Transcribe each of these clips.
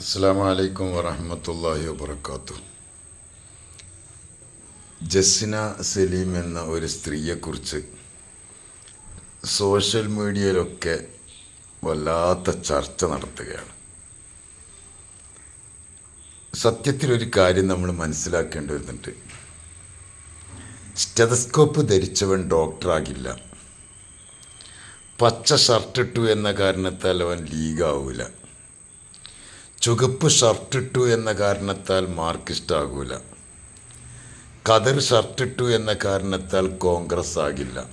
അസ്സാം വലൈക്കും വറഹമത്തല്ലാഹി വാത്തു ജസ്സിന സലീം എന്ന ഒരു സ്ത്രീയെക്കുറിച്ച് സോഷ്യൽ മീഡിയയിലൊക്കെ വല്ലാത്ത ചർച്ച നടത്തുകയാണ്. സത്യത്തിലൊരു കാര്യം നമ്മൾ മനസ്സിലാക്കേണ്ടി വരുന്നുണ്ട്. സ്റ്റെതസ്കോപ്പ് ധരിച്ചവൻ ഡോക്ടറാകില്ല. പച്ച ഷർട്ടിട്ടു എന്ന കാരണത്താൽ അവൻ ലീഗാവൂല. ചുവപ്പ് ഷർട്ടിട്ടു എന്ന കാരണത്താൽ മാർക്കിസ്റ്റ് ആകൂല. കതിർ ഷർട്ടിട്ടു എന്ന കാരണത്താൽ കോൺഗ്രസ് ആകില്ല.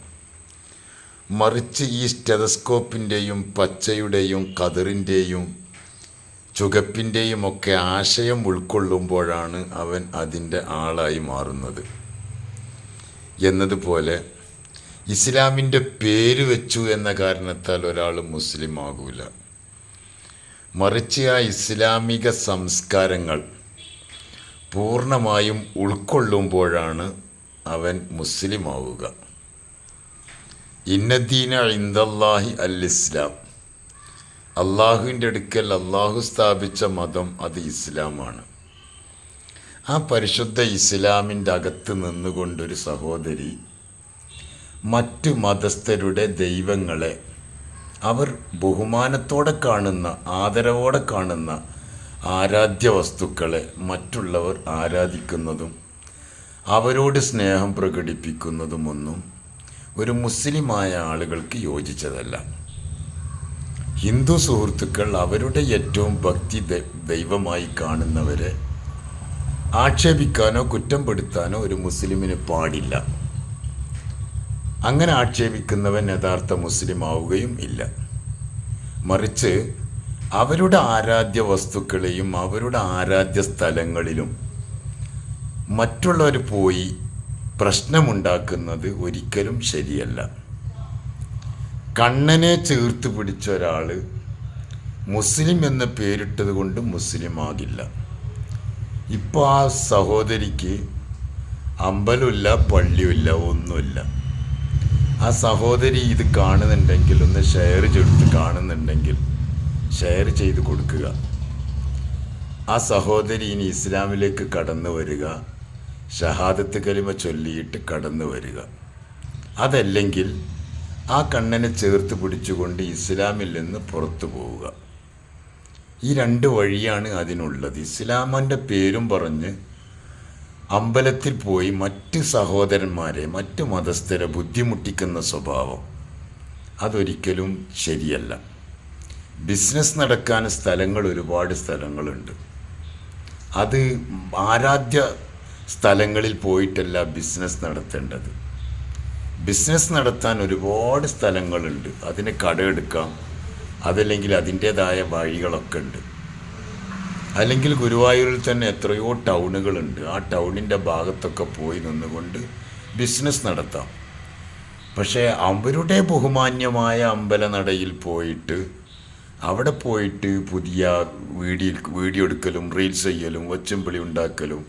മറിച്ച് ഈ സ്റ്റെതസ്കോപ്പിന്റെയും പച്ചയുടെയും കതിറിന്റെയും ചുകപ്പിന്റെയും ഒക്കെ ആശയം ഉൾക്കൊള്ളുമ്പോഴാണ് അവൻ അതിന്റെ ആളായി മാറുന്നത്. എന്നതുപോലെ ഇസ്ലാമിന്റെ പേര് വെച്ചു എന്ന കാരണത്താൽ ഒരാൾ മുസ്ലിം ആകൂല. മറിച്ച് ആ ഇസ്ലാമിക സംസ്കാരങ്ങൾ പൂർണമായും ഉൾക്കൊള്ളുമ്പോഴാണ് അവൻ മുസ്ലിം ആവുക ഇന്നദീന ഇന്ദല്ലാഹി അൽ ഇസ്ലാം അള്ളാഹുവിന്റെ അടുക്കൽ അള്ളാഹു സ്ഥാപിച്ച മതം അത് ഇസ്ലാമാണ്. ആ പരിശുദ്ധ ഇസ്ലാമിന്റെ അകത്ത് നിന്നുകൊണ്ടൊരു സഹോദരി മറ്റു മതസ്ഥരുടെ ദൈവങ്ങളെ അവർ ബഹുമാനത്തോടെ കാണുന്ന ആദരവോടെ കാണുന്ന ആരാധ്യ വസ്തുക്കളെ മറ്റുള്ളവർ ആരാധിക്കുന്നതും അവരോട് സ്നേഹം പ്രകടിപ്പിക്കുന്നതുമൊന്നും ഒരു മുസ്ലിമായ ആളുകൾക്ക് യോജിച്ചതല്ല. ഹിന്ദു സുഹൃത്തുക്കൾ അവരുടെ ഏറ്റവും ഭക്തി ദൈവമായി കാണുന്നവരെ ആക്ഷേപിക്കാനോ കുറ്റം പെടുത്താനോ ഒരു മുസ്ലിമിന് പാടില്ല. അങ്ങനെ ആക്ഷേപിക്കുന്നവൻ യഥാർത്ഥ മുസ്ലിം ആവുകയും ഇല്ല. മറിച്ച് അവരുടെ ആരാധ്യ വസ്തുക്കളെയും അവരുടെ ആരാധ്യ സ്ഥലങ്ങളിലും മറ്റുള്ളവർ പോയി പ്രശ്നമുണ്ടാക്കുന്നത് ഒരിക്കലും ശരിയല്ല. കണ്ണനെ ചേർത്ത് പിടിച്ച ഒരാൾ മുസ്ലിം എന്ന പേരിട്ടത് കൊണ്ട് മുസ്ലിം ആകില്ല ഇപ്പോൾ ആ സഹോദരിക്ക് അമ്പലമില്ല പള്ളിയുമില്ല ഒന്നുമില്ല. ആ സഹോദരി ഇത് കാണുന്നുണ്ടെങ്കിൽ ഒന്ന് ഷെയർ ചെയ്ത് കാണുന്നുണ്ടെങ്കിൽ ഷെയർ ചെയ്ത് കൊടുക്കുക. ആ സഹോദരി ഇനി ഇസ്ലാമിലേക്ക് കടന്നു വരിക. ഷഹാദത്ത് കലിമ ചൊല്ലിയിട്ട് കടന്നു വരിക. അതല്ലെങ്കിൽ ആ കണ്ണനെ ചേർത്ത് പിടിച്ചുകൊണ്ട് ഇസ്ലാമിൽ നിന്ന് പുറത്തു പോവുക. ഈ രണ്ട് വഴിയാണ് അതിനുള്ളത്. ഇസ്ലാമിന്റെ പേരും പറഞ്ഞ് അമ്പലത്തിൽ പോയി മറ്റ് സഹോദരന്മാരെ മറ്റ് മതസ്ഥരെ ബുദ്ധിമുട്ടിക്കുന്ന സ്വഭാവം അതൊരിക്കലും ശരിയല്ല. ബിസിനസ് നടക്കാൻ സ്ഥലങ്ങൾ ഒരുപാട് സ്ഥലങ്ങളുണ്ട്. അത് ആരാധ്യ സ്ഥലങ്ങളിൽ പോയിട്ടല്ല ബിസിനസ് നടത്തേണ്ടത്. ബിസിനസ് നടത്താൻ ഒരുപാട് സ്ഥലങ്ങളുണ്ട്. അതിന് കടമെടുക്കാം അതല്ലെങ്കിൽ അതിന്റേതായ വഴികളൊക്കെ ഉണ്ട്. അല്ലെങ്കിൽ ഗുരുവായൂരിൽ തന്നെ എത്രയോ ടൗണുകളുണ്ട്. ആ ടൗണിന്റെ ഭാഗത്തൊക്കെ പോയി നിന്നുകൊണ്ട് ബിസിനസ് നടത്താം. പക്ഷേ അവരുടെ ബഹുമാന്യമായ അമ്പലനടയിൽ പോയിട്ട് അവിടെ പോയിട്ട് പുതിയ വീഡിയോ വീഡിയോ എടുക്കലും റീൽസ് ചെയ്യലും ഒച്ചമ്പിളി ഉണ്ടാക്കലും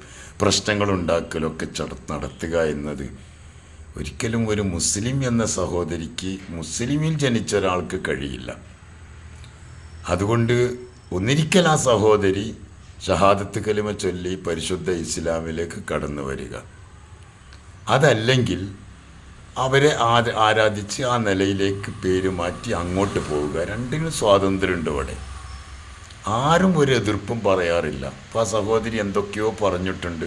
പ്രശ്നങ്ങൾ ഉണ്ടാക്കലും ഒക്കെ നടത്തുക എന്നത് ഒരിക്കലും ഒരു മുസ്ലിം എന്ന സഹോദരിക്ക് മുസ്ലിമിൽ ജനിച്ച ഒരാൾക്ക് കഴിയില്ല. അതുകൊണ്ട് ഒന്നിരിക്കൽ ആ സഹോദരി ഷഹാദത്ത് കലിമ ചൊല്ലി പരിശുദ്ധ ഇസ്ലാമിലേക്ക് കടന്നു വരിക. അതല്ലെങ്കിൽ അവരെ ആരാധിച്ച് ആ നിലയിലേക്ക് പേര് മാറ്റി അങ്ങോട്ട് പോവുക. രണ്ടിനും സ്വാതന്ത്ര്യമുണ്ട് അവിടെ ആരും ഒരു എതിർപ്പും പറയാറില്ല. അപ്പോൾ ആ സഹോദരി എന്തൊക്കെയോ പറഞ്ഞിട്ടുണ്ട്.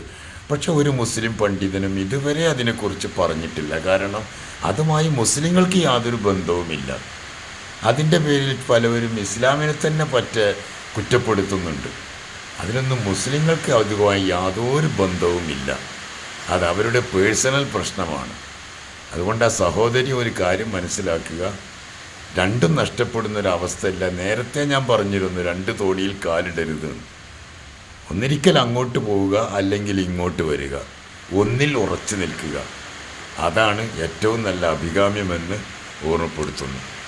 പക്ഷെ ഒരു മുസ്ലിം പണ്ഡിതനും ഇതുവരെ അതിനെക്കുറിച്ച് പറഞ്ഞിട്ടില്ല. കാരണം അതുമായി മുസ്ലിങ്ങൾക്ക് യാതൊരു ബന്ധവുമില്ല. അതിന്റെ പേരിൽ പലവരും ഇസ്ലാമിനെ തന്നെ പറ്റ കുറ്റപ്പെടുത്തുന്നുണ്ട്. അതിനൊന്നും മുസ്ലിങ്ങൾക്ക് അതുമായി യാതൊരു ബന്ധവുമില്ല അത് അവരുടെ പേഴ്സണൽ പ്രശ്നമാണ്. അതുകൊണ്ട് ആ സഹോദരി ഒരു കാര്യം മനസ്സിലാക്കുക. രണ്ടും നഷ്ടപ്പെടുന്ന ഒരു അവസ്ഥയില്ല. നേരത്തെ ഞാൻ പറഞ്ഞിരുന്നു രണ്ട് തോടിയിൽ കാലിടരുത്. ഒന്നിരിക്കൽ അങ്ങോട്ട് പോവുക അല്ലെങ്കിൽ ഇങ്ങോട്ട് വരിക. ഒന്നിൽ ഉറച്ചു നിൽക്കുക. അതാണ് ഏറ്റവും നല്ല അഭികാമ്യമെന്ന് ഓർമ്മപ്പെടുത്തുന്നു.